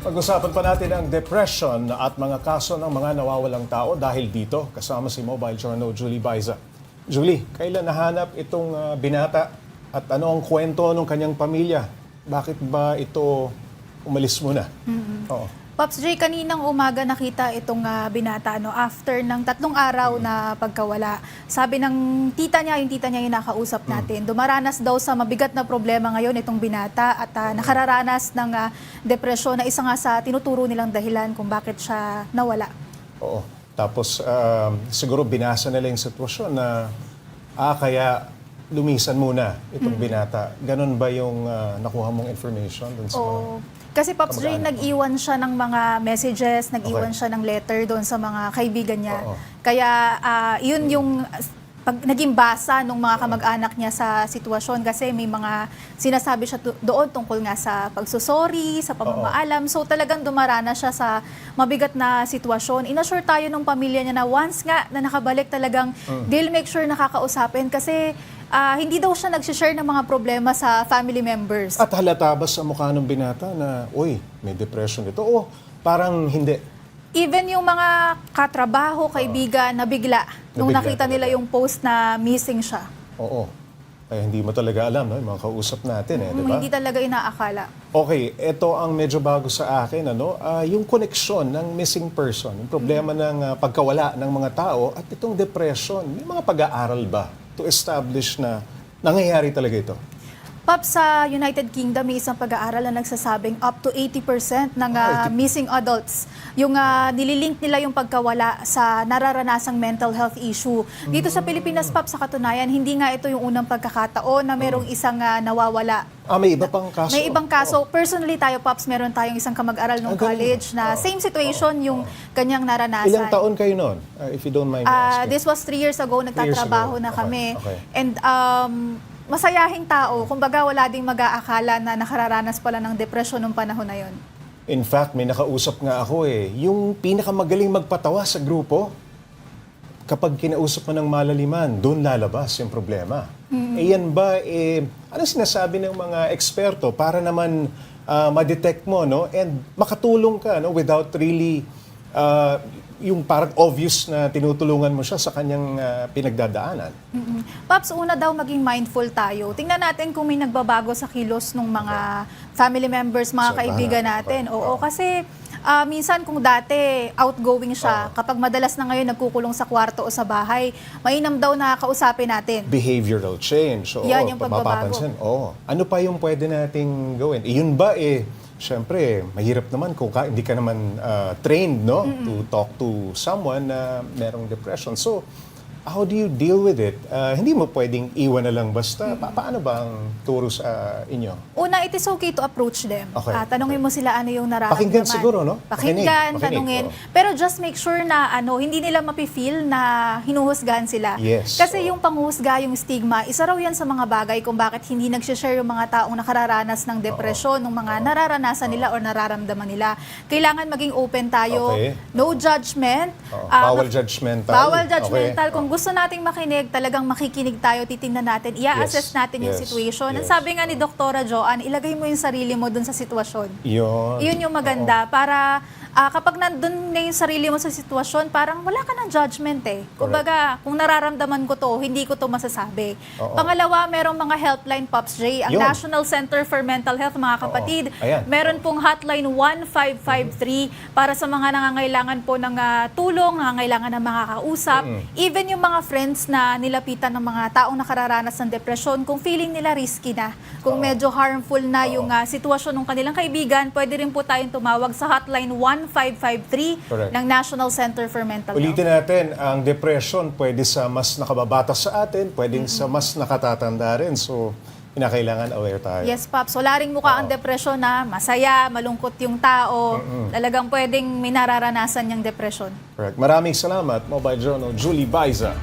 Pag-usapan pa natin ang depression at mga kaso ng mga nawawalang tao dahil dito kasama si Mobile Journal Julie Baiza. Julie, kailan nahanap itong ah, binata at ano ang kwento ng kanyang pamilya? Bakit ba ito umalis muna? Oo. Pops J, kaninang umaga nakita itong ah, binata no, after ng tatlong araw na pagkawala. Sabi ng tita niya, yung tita niya yung nakausap natin, dumaranas daw sa mabigat na problema ngayon itong binata at ah, nakararanas ng ah, depresyon na isa nga sa tinuturo nilang dahilan kung bakit siya nawala. Oo. Tapos um, siguro binasa nila yung sitwasyon na ah, kaya lumisan muna itong binata. Ganon ba yung ah, nakuha mong information dun sa mga... Kasi Pops J, kamag-anak mo. nag-iwan siya ng mga messages, nag-iwan Okay. siya ng letter doon sa mga kaibigan niya. Oo. Kaya ah, yun yung pag naging basa ng mga kamag-anak niya sa sitwasyon kasi may mga sinasabi siya doon tungkol nga sa pagsusori, sa pamamaalam. So talagang dumarana siya sa mabigat na sitwasyon. Inassure tayo ng pamilya niya na once nga na nakabalik talagang they'll make sure nakakausapin kasi ah, hindi daw siya nag-share ng mga problema sa family members. At halata ba sa mukha ng binata na, uy, may depression ito? O parang hindi. Even yung mga katrabaho, kaibigan, nabigla nung Nabigla nakita nila talaga. yung post na missing siya. Oo. Kaya hindi mo talaga alam, no? yung mga kausap natin, eh, di Mm, ba? Hindi talaga inaakala. Okay, ito ang medyo bago sa akin, ano? Ah, yung koneksyon ng missing person, yung problema ng ah, pagkawala ng mga tao at itong depression. May mga pag-aaral ba to establish na nangyayari talaga ito? Pop, sa United Kingdom, may isang pag-aaral na nagsasabing up to 80% ng 80. missing adults, yung ah, nililink nila yung pagkawala sa nararanasang mental health issue. Dito sa Pilipinas, Pop, sa katunayan, hindi nga ito yung unang pagkakataon na merong isang ah, nawawala. Ah, may iba pang kaso? May ibang kaso. Personally tayo, Pops, meron tayong isang kamag-aral ng ganun. college na same situation yung kanyang naranasan. Ilang taon kayo noon? Ah, if you don't mind me asking. this was three years ago, nagtatrabaho ago. na Okay, kami. okay. And um, masayahing tao, kumbaga wala ding mag-aakala na nakararanas pala ng depression nung panahon na yon. In fact, may nakausap nga ako eh. Yung pinakamagaling magpatawa sa grupo, kapag kinausap mo ng malaliman, doon lalabas yung problema. Eh yan ba, eh, ano sinasabi ng mga eksperto para naman ah, ma-detect mo, no? And makatulong ka, no? Without really, ah, yung parang obvious na tinutulungan mo siya sa kanyang ah, pinagdadaanan. Mm-mm. Pops, una daw maging mindful tayo. Tingnan natin kung may nagbabago sa kilos ng mga family members, mga So, kaibigan natin. okay. Oo, kasi ah, minsan kung dati outgoing siya, kapag madalas na ngayon nagkukulong sa kwarto o sa bahay, mainam daw na kausapin natin. behavioral change. Oo, Yan yung pagbabago. Oo. Ano pa yung pwede nating gawin? Yun ba eh, syempre, mahirap naman kung ka, hindi ka naman ah, trained no to talk to someone na merong depression. So, how do you deal with it? Ah, hindi mo pwedeng iwan na lang basta. Pa- paano ba ang turo sa inyo? Una, it is okay to approach them. Okay, Ah, tanungin mo sila ano yung nararamdaman. Pakinggan siguro, no? Pakinggan, makinig, tanungin. oo. Pero just make sure na ano, hindi nila mapifeel na hinuhusgahan sila. Yes, Kasi oo. yung panghusga, yung stigma, isa raw yan sa mga bagay kung bakit hindi nagsishare yung mga taong nakararanas ng depresyon, ng mga nararanasan nila or nararamdaman nila. Kailangan maging open tayo. Okay. No judgment. Oo, Ah, bawal judgmental. Bawal judgmental. Okay. Kung gusto nating makinig, talagang makikinig tayo, titingnan natin, i-assess Yes, natin yung yes, situation. Ang yes. sabi nga ni Doktora Joanne, ilagay mo yung sarili mo dun sa sitwasyon. Yun. Yun yung maganda para ah, kapag nandun na yung sarili mo sa sitwasyon, parang wala ka ng judgment eh. Kumbaga, kung nararamdaman ko to, hindi ko to masasabi. Oo. Pangalawa, merong mga helpline Pops J, ang Yun. National Center for Mental Health, mga kapatid. Ayan. Meron pong hotline 1553 para sa mga nangangailangan po ng ah, tulong, nangangailangan ng mga kausap. Even yung mga friends na nilapitan ng mga taong nakararanas ng depresyon, kung feeling nila risky na, kung medyo harmful na yung ah, sitwasyon ng kanilang kaibigan, pwede rin po tayong tumawag sa hotline 1553 Correct. ng National Center for Mental Health. Ulitin natin, ang depression pwede sa mas nakababata sa atin, pwedeng sa mas nakatatanda rin. So, kinakailangan aware tayo. Yes, Pop. So, laring mukha ang depresyon na masaya, malungkot yung tao. Talagang pwedeng may nararanasan yung depresyon. Correct. Maraming salamat, Mobile Journal, Julie Baiza.